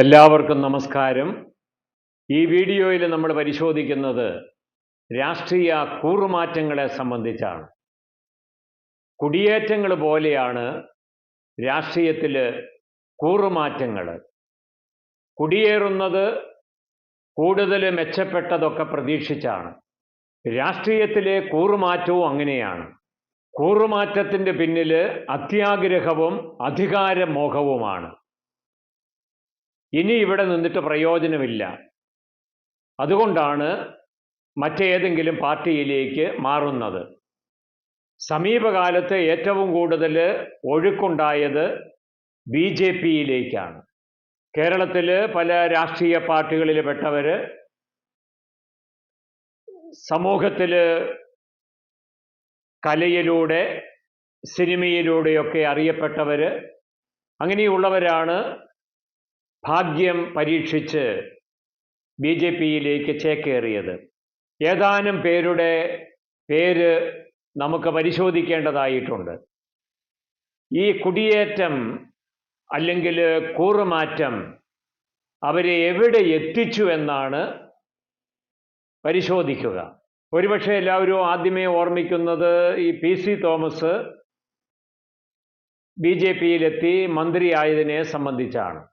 എല്ലാവർക്കും നമസ്കാരം. ഈ വീഡിയോയിൽ നമ്മൾ പരിശോധിക്കുന്നത് രാഷ്ട്രീയ കൂറുമാറ്റങ്ങളെ സംബന്ധിച്ചാണ്. കുടിയേറ്റങ്ങൾ പോലെയാണ് രാഷ്ട്രീയത്തിൽ കൂറുമാറ്റങ്ങൾ. കുടിയേറുന്നത് കൂടുതൽ മെച്ചപ്പെട്ടതൊക്കെ പ്രതീക്ഷിച്ചാണ്. രാഷ്ട്രീയത്തിലെ കൂറുമാറ്റവും അങ്ങനെയാണ്. കൂറുമാറ്റത്തിന്റെ പിന്നിൽ അത്യാഗ്രഹവും അധികാരമോഹവുമാണ്. ഇനി ഇവിടെ നിന്നിട്ട് പ്രയോജനമില്ല. അതുകൊണ്ടാണ് മറ്റേതെങ്കിലും പാർട്ടിയിലേക്ക് മാറുന്നത്. സമീപകാലത്ത് ഏറ്റവും കൂടുതൽ ഒഴുക്കുണ്ടായത് ബി ജെ പിയിലേക്കാണ്. കേരളത്തിൽ പല രാഷ്ട്രീയ പാർട്ടികളിൽ പെട്ടവർ സമൂഹത്തിൽ കലയിലൂടെ സിനിമയിലൂടെയൊക്കെ അറിയപ്പെട്ടവർ അങ്ങനെയുള്ളവരാണ് ഭാഗ്യം പരീക്ഷിച്ച് ബി ജെ പിയിലേക്ക് ചേക്കേറിയത്. ഏതാനും പേരുടെ പേര് നമുക്ക് പരിശോധിക്കേണ്ടതായിട്ടുണ്ട്. ഈ കുടിയേറ്റം അല്ലെങ്കിൽ കൂറുമാറ്റം അവരെ എവിടെ എത്തിച്ചു എന്നാണ് പരിശോധിക്കുക. ഒരുപക്ഷെ എല്ലാവരും ആദ്യമേ ഓർമ്മിക്കുന്നത് ഈ P C Thomas B J പിയിലെത്തി മന്ത്രിയായതിനെ സംബന്ധിച്ചാണ്.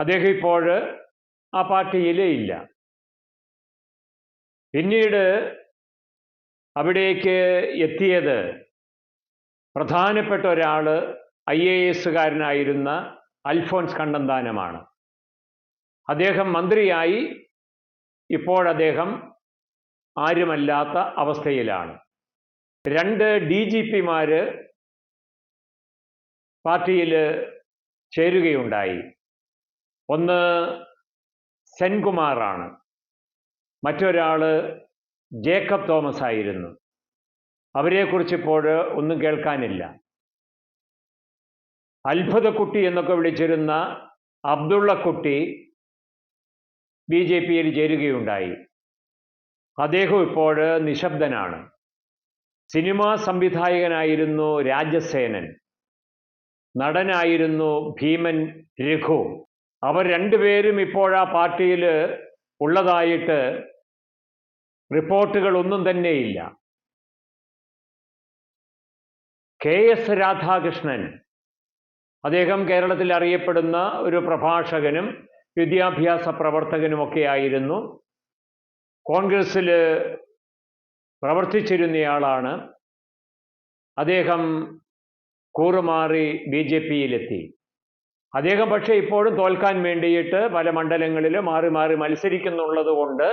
അദ്ദേഹം ഇപ്പോൾ ആ പാർട്ടിയിലേ ഇല്ല. പിന്നീട് അവിടേക്ക് എത്തിയത് പ്രധാനപ്പെട്ട ഒരാൾ ഐ എ എസുകാരനായിരുന്ന അൽഫോൻസ് കണ്ണന്താനമാണ്. അദ്ദേഹം മന്ത്രിയായി ഇപ്പോൾ അദ്ദേഹം ആരുമല്ലാത്ത അവസ്ഥയിലാണ്. രണ്ട് ഡി ജി പിമാർ പാർട്ടിയിൽ ചേരുകയുണ്ടായി. ഒന്ന് സെൻകുമാറാണ്. മറ്റൊരാൾ ജേക്കബ് തോമസ് ആയിരുന്നു. അവരെക്കുറിച്ച് ഇപ്പോൾ ഒന്നും കേൾക്കാനില്ല. അത്ഭുതക്കുട്ടി എന്നൊക്കെ വിളിച്ചിരുന്ന അബ്ദുള്ളക്കുട്ടി ബി ജെ പിയിൽ ചേരുകയുണ്ടായി. അദ്ദേഹം ഇപ്പോൾ നിശബ്ദനാണ്. സിനിമാ സംവിധായകനായിരുന്നു രാജസേനൻ. നടനായിരുന്നു ഭീമൻ രഘു. അവർ രണ്ടുപേരും ഇപ്പോൾ ആ പാർട്ടിയിൽ ഉള്ളതായിട്ട് റിപ്പോർട്ടുകൾ ഒന്നും തന്നെയില്ല. കെ എസ് രാധാകൃഷ്ണൻ അദ്ദേഹം കേരളത്തിൽ അറിയപ്പെടുന്ന ഒരു പ്രഭാഷകനും വിദ്യാഭ്യാസ പ്രവർത്തകനുമൊക്കെ ആയിരുന്നു. കോൺഗ്രസ്സിൽ പ്രവർത്തിച്ചിരുന്നയാളാണ്. അദ്ദേഹം കൂറുമാറി ബി ജെ പിയിലെത്തി. അദ്ദേഹം പക്ഷേ ഇപ്പോഴും തോൽക്കാൻ വേണ്ടിയിട്ട് പല മണ്ഡലങ്ങളിൽ മാറി മാറി മത്സരിക്കുന്നുള്ളത് കൊണ്ട്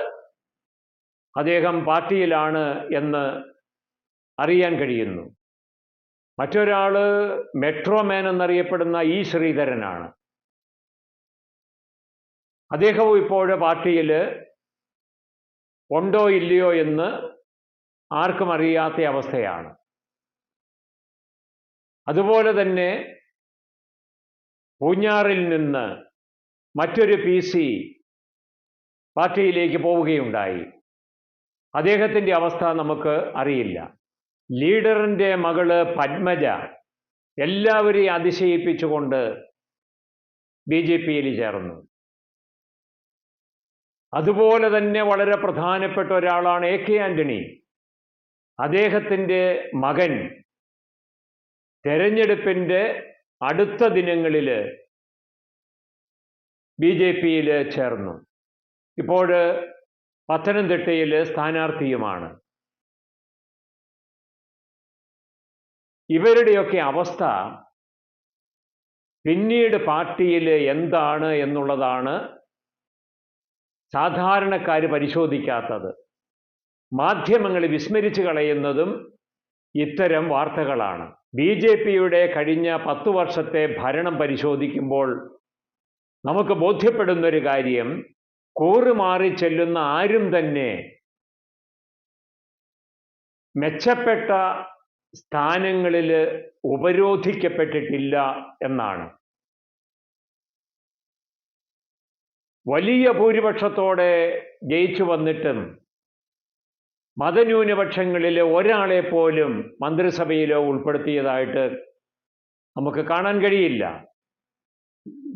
അദ്ദേഹം പാർട്ടിയിലാണ് എന്ന് അറിയാൻ കഴിയുന്നു. മറ്റൊരാൾ മെട്രോമാൻ എന്നറിയപ്പെടുന്ന ഇ ശ്രീധരനാണ്. അദ്ദേഹവും ഇപ്പോൾ പാർട്ടിയിൽ ഉണ്ടോ ഇല്ലയോ എന്ന് ആർക്കും അറിയാത്ത അവസ്ഥയാണ്. അതുപോലെ തന്നെ പൂഞ്ഞാറിൽ നിന്ന് മറ്റൊരു പി സി പാർട്ടിയിലേക്ക് പോവുകയുണ്ടായി. അദ്ദേഹത്തിന്റെ അവസ്ഥ നമുക്ക് അറിയില്ല. ലീഡറിന്റെ മകൾ പത്മജ എല്ലാവരെയും അതിശയിപ്പിച്ചുകൊണ്ട് ബി ജെ പിയിൽ ചേർന്നു. അതുപോലെ തന്നെ വളരെ പ്രധാനപ്പെട്ട ഒരാളാണ് എ കെ ആന്റണി അദ്ദേഹത്തിന്റെ മകൻ തെരഞ്ഞെടുപ്പിന്റെ അടുത്ത ദിനങ്ങളിൽ ബി ജെ പിയിൽ ചേർന്നു. ഇപ്പോൾ പത്തനംതിട്ടയിൽ സ്ഥാനാർത്ഥിയുമാണ്. ഇവരുടെയൊക്കെ അവസ്ഥ പിന്നീട് പാർട്ടിയിൽ എന്താണ് എന്നുള്ളതാണ് സാധാരണക്കാർ പരിശോധിക്കാത്തത്. മാധ്യമങ്ങൾ വിസ്മരിച്ചു കളയുന്നതും ഇത്തരം വാർത്തകളാണ്. ബി ജെ പിയുടെ കഴിഞ്ഞ പത്തു വർഷത്തെ ഭരണം പരിശോധിക്കുമ്പോൾ നമുക്ക് ബോധ്യപ്പെടുന്നൊരു കാര്യം കൂറുമാറി ചെല്ലുന്ന ആരും തന്നെ മെച്ചപ്പെട്ട സ്ഥാനങ്ങളിൽ ഉപരോധിക്കപ്പെട്ടിട്ടില്ല എന്നാണ്. വലിയ ഭൂരിപക്ഷത്തോടെ ജയിച്ചു വന്നിട്ടും മതന്യൂനപക്ഷങ്ങളിൽ ഒരാളെ പോലും മന്ത്രിസഭയിലോ ഉൾപ്പെടുത്തിയതായിട്ട് നമുക്ക് കാണാൻ കഴിയില്ല.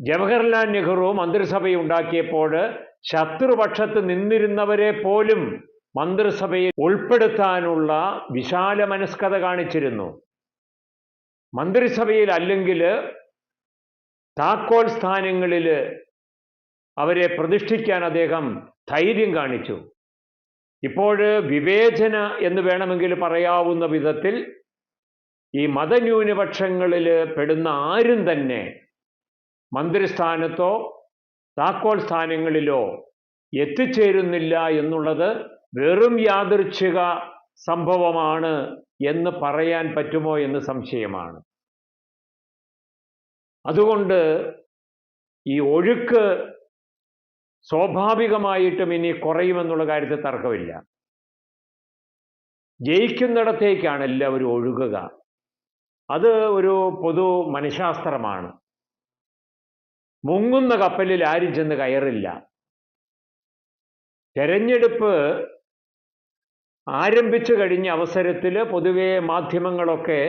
ജവഹർലാൽ നെഹ്റു മന്ത്രിസഭയുണ്ടാക്കിയപ്പോൾ ശത്രുപക്ഷത്ത് നിന്നിരുന്നവരെ പോലും മന്ത്രിസഭയിൽ ഉൾപ്പെടുത്താനുള്ള വിശാല മനസ്കത കാണിച്ചിരുന്നു. മന്ത്രിസഭയിൽ അല്ലെങ്കിൽ താക്കോൽ സ്ഥാനങ്ങളിൽ അവരെ പ്രതിഷ്ഠിക്കാൻ അദ്ദേഹം ധൈര്യം കാണിച്ചു. ഇപ്പോൾ വിവേചന എന്ന് വേണമെങ്കിൽ പറയാവുന്ന വിധത്തിൽ ഈ മതന്യൂനപക്ഷങ്ങളിൽ പെടുന്ന ആരും തന്നെ മന്ത്രിസ്ഥാനത്തോ താക്കോൽ സ്ഥാനങ്ങളിലോ എത്തിച്ചേരുന്നില്ല എന്നുള്ളത് വെറും യാദൃച്ഛിക സംഭവമാണ് എന്ന് പറയാൻ പറ്റുമോ എന്ന് സംശയമാണ്. അതുകൊണ്ട് ഈ ഒഴുക്ക് സ്വാഭാവികമായിട്ടും ഇനി കുറയുമെന്നുള്ള കാര്യത്തിൽ തർക്കമില്ല. ജയിക്കുന്നിടത്തേക്കാണ് എല്ലാവരും ഒഴുകുക. അത് ഒരു പൊതു മനഃശാസ്ത്രമാണ്. മുങ്ങുന്ന കപ്പലിൽ ആരും ചെന്ന് കയറില്ല. തെരഞ്ഞെടുപ്പ് ആരംഭിച്ചു കഴിഞ്ഞ അവസരത്തിൽ പൊതുവെ മാധ്യമങ്ങളൊക്കെ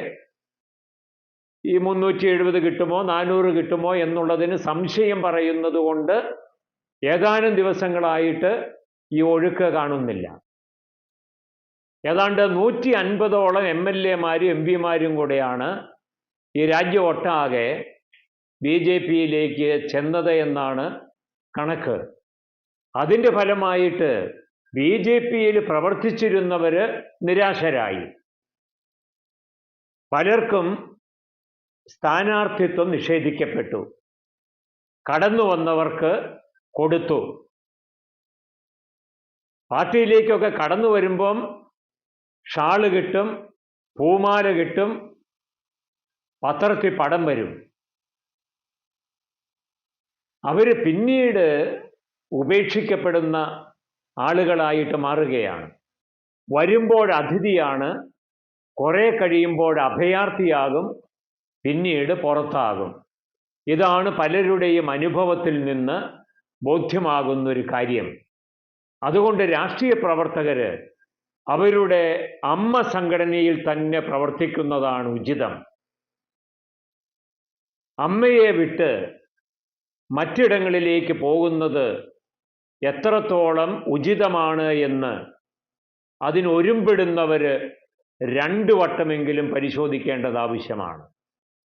ഈ മുന്നൂറ്റി എഴുപത് കിട്ടുമോ നാനൂറ് കിട്ടുമോ എന്നുള്ളതിന് സംശയം പറയുന്നത് കൊണ്ട് ഏതാനും ദിവസങ്ങളായിട്ട് ഈ ഒഴുക്ക് കാണുന്നില്ല. ഏതാണ്ട് നൂറ്റി അൻപതോളം എം എൽ എമാരും എം പിമാരും കൂടെയാണ് ഈ രാജ്യം ഒട്ടാകെ ബി ജെ പിയിലേക്ക് ചെന്നത് എന്നാണ് കണക്ക്. അതിന്റെ ഫലമായിട്ട് ബി ജെ പിയിൽ പ്രവർത്തിച്ചിരുന്നവർ നിരാശരായി. പലർക്കും സ്ഥാനാർത്ഥിത്വം നിഷേധിക്കപ്പെട്ടു. കടന്നു വന്നവർക്ക് കൊടുത്തു. പാർട്ടിയിലേക്കൊക്കെ കടന്നു വരുമ്പം ഷാൾ കിട്ടും പൂമാല കിട്ടും പത്രത്തിൽ പടം വരും. അവർ പിന്നീട് ഉപേക്ഷിക്കപ്പെടുന്ന ആളുകളായിട്ട് മാറുകയാണ്. വരുമ്പോൾ അതിഥിയാണ് കുറേ കഴിയുമ്പോൾ അഭയാർത്ഥിയാകും പിന്നീട് പുറത്താകും. ഇതാണ് പലരുടെയും അനുഭവത്തിൽ നിന്ന് ബോധ്യമാകുന്നൊരു കാര്യം. അതുകൊണ്ട് രാഷ്ട്രീയ പ്രവർത്തകർ അവരുടെ അമ്മ സംഘടനയിൽ തന്നെ പ്രവർത്തിക്കുന്നതാണ് ഉചിതം. അമ്മയെ വിട്ട് മറ്റിടങ്ങളിലേക്ക് പോകുന്നത് എത്രത്തോളം ഉചിതമാണ് എന്ന് അതിനൊരുമ്പിടുന്നവർ രണ്ടു വട്ടമെങ്കിലും പരിശോധിക്കേണ്ടത് ആവശ്യമാണ്.